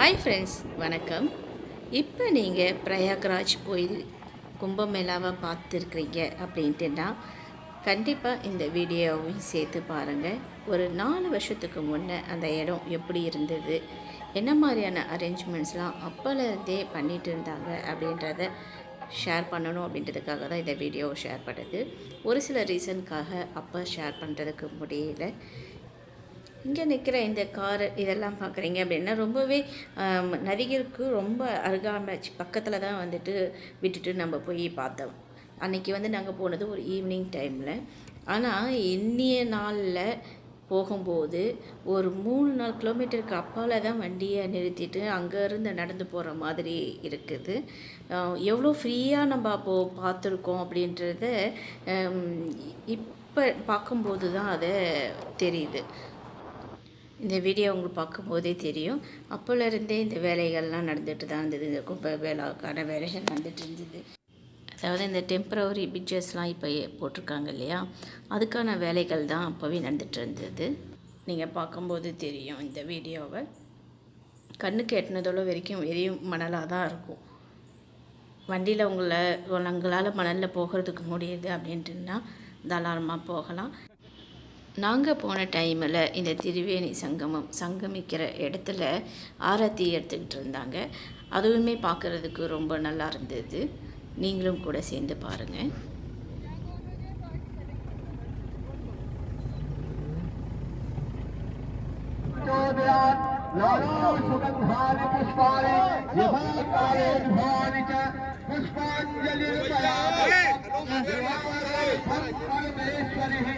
Hi friends வணக்கம். இப்போ நீங்கள் பிரயாக்ராஜ் போய் கும்பமேளாவை பார்த்துருக்குறீங்க அப்படின்ட்டுனா கண்டிப்பாக இந்த வீடியோவையும் சேர்த்து பாருங்கள் ஒரு நாலு வருஷத்துக்கு முன்னே அந்த இடம் எப்படி இருந்தது? என்ன மாதிரியான அரேஞ்ச்மெண்ட்ஸ்லாம் அப்போலேருந்தே பண்ணிட்டு இருந்தாங்க அப்படின்றத ஷேர் பண்ணணும் அப்படின்றதுக்காக தான் இந்த வீடியோவை ஷேர் பண்ணுது. ஒரு சில ரீசனுக்காக அப்போ ஷேர் பண்ணுறதுக்கு முடியல. இங்கே நிற்கிற இந்த காரு இதெல்லாம் பார்க்குறீங்க அப்படின்னா ரொம்பவே நதிகருக்கு நதிகளுக்கு ரொம்ப அருகாமைச்சு பக்கத்தில் தான் வந்துட்டு விட்டுட்டு நம்ம போய் பார்த்தோம். அன்னைக்கு வந்து நாங்கள் போனது ஒரு ஈவினிங் டைமில் ஆனால் இன்னிய நாளில் போகும்போது ஒரு மூணு நாலு கிலோமீட்டருக்கு அப்பால் தான் வண்டியை நிறுத்திட்டு அங்கேருந்து நடந்து போகிற மாதிரி இருக்குது. எவ்வளோ ஃப்ரீயாக நம்ம அப்போது பார்த்துருக்கோம் அப்படின்றத இப்போ பார்க்கும்போது தான் அதை தெரியுது. இந்த வீடியோ உங்களுக்கு பார்க்கும்போதே தெரியும். அப்போலேருந்தே இந்த வேலைகள்லாம் நடந்துட்டு தான் இருந்தது. இந்த குப்பை வேலைக்கான வேலைகள் நடந்துட்டு இருந்தது. அதாவது இந்த டெம்பரவரி பிக்சர்ஸ்லாம் இப்போ போட்டிருக்காங்க இல்லையா? அதுக்கான வேலைகள் தான் அப்போவே நடந்துட்டு இருந்தது. நீங்கள் பார்க்கும்போது தெரியும் இந்த வீடியோவை. கண்ணுக்கு எட்டினதோட வரைக்கும் வெறியும் மணலாக தான் இருக்கும். வண்டியில் உங்களை உங்களால் மணலில் போகிறதுக்கு முடியுது அப்படின்ட்டுன்னா தாராளமாக போகலாம். நாங்கள் போன டைமில் இந்த திருவேணி சங்கமம் சங்கமிக்கிற இடத்துல ஆரத்தி எடுத்துக்கிட்டு இருந்தாங்க. அதுவுமே பார்க்குறதுக்கு ரொம்ப நல்லா இருந்தது. நீங்களும் கூட சேர்ந்து பாருங்கள் Oh, नारायणसुगन्धानि पुष्पाणि यथाकालेभ्यानि च पुष्पाञ्जलिर्परमेश्वरिः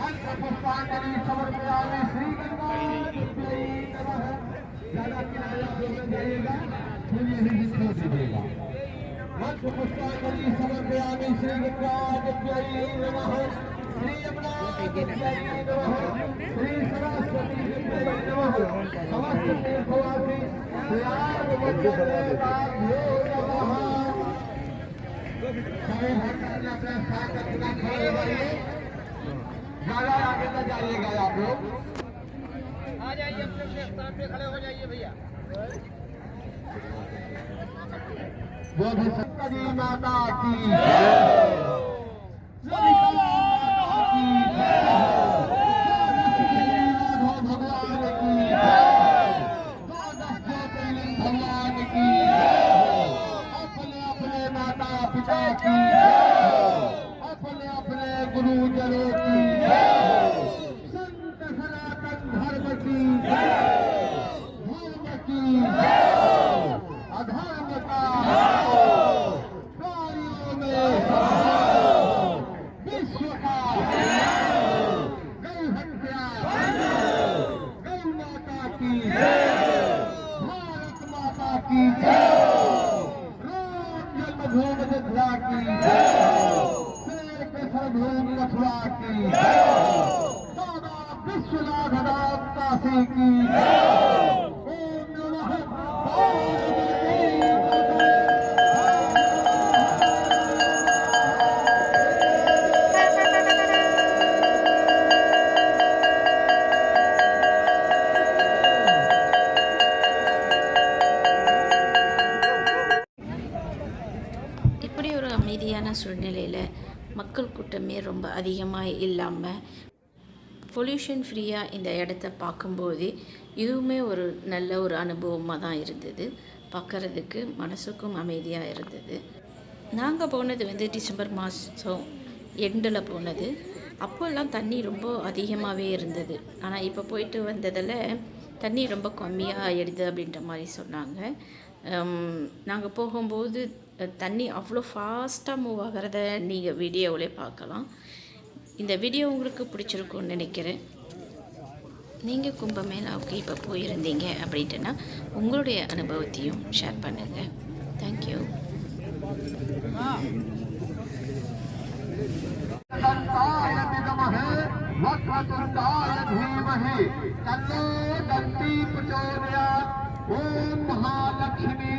मन्त्रपुष्पाञ्जलिः समर्पयामि श्रीगङ्गाधुभ्यै नमः ज़्यादा किराया जाइएगा पुष्पांजलि समर्पयामि श्री गंगाधुभ्यै नमः। श्री सरस्वती देव्यै नमः समस्त तीर्थवासी प्रयाग मंडलेकाभ्यो नमः सभी भक्तों अपना साथ अपना खड़े रहिए ज्यादा आगे न जाइएगा आप लोग आ जाइए अपने अपने स्थान पे खड़े हो जाइए भैया वो भी सत्तरी माता की की अपने अपने गुरुजनों की संत सनातन धर्म की धर्म की अधर्म का में विश्व இப்படி ஒரு அமைதியான சூழ்நிலையில் மக்கள் கூட்டமே ரொம்ப அதிகமாக இல்லாமல் பொல்யூஷன் ஃப்ரீயாக இந்த இடத்த பார்க்கும்போதே இதுவுமே ஒரு நல்ல ஒரு அனுபவமாக தான் இருந்தது. பார்க்குறதுக்கு மனசுக்கும் அமைதியாக இருந்தது. நாங்கள் போனது வந்து டிசம்பர் மாதம் எண்டில் போனது. அப்போல்லாம் தண்ணி ரொம்ப அதிகமாகவே இருந்தது. ஆனால் இப்போ போயிட்டு வந்ததில் தண்ணி ரொம்ப கம்மியாக ஆயிடுது அப்படின்ற மாதிரி சொன்னாங்க. நாங்கள் போகும்போது தண்ணி அவ்வளோ ஃபாஸ்ட்டாக மூவ் ஆகிறத நீங்கள் வீடியோவிலே பார்க்கலாம். இந்த வீடியோ உங்களுக்கு பிடிச்சிருக்கும்னு நினைக்கிறேன். நீங்கள் கும்பமேளாவுக்கு இப்போ போயிருந்தீங்க அப்படின்ட்டுன்னா உங்களுடைய அனுபவத்தையும் ஷேர் பண்ணுங்கள் தேங்க்யூ ஓம் மகாலட்சுமி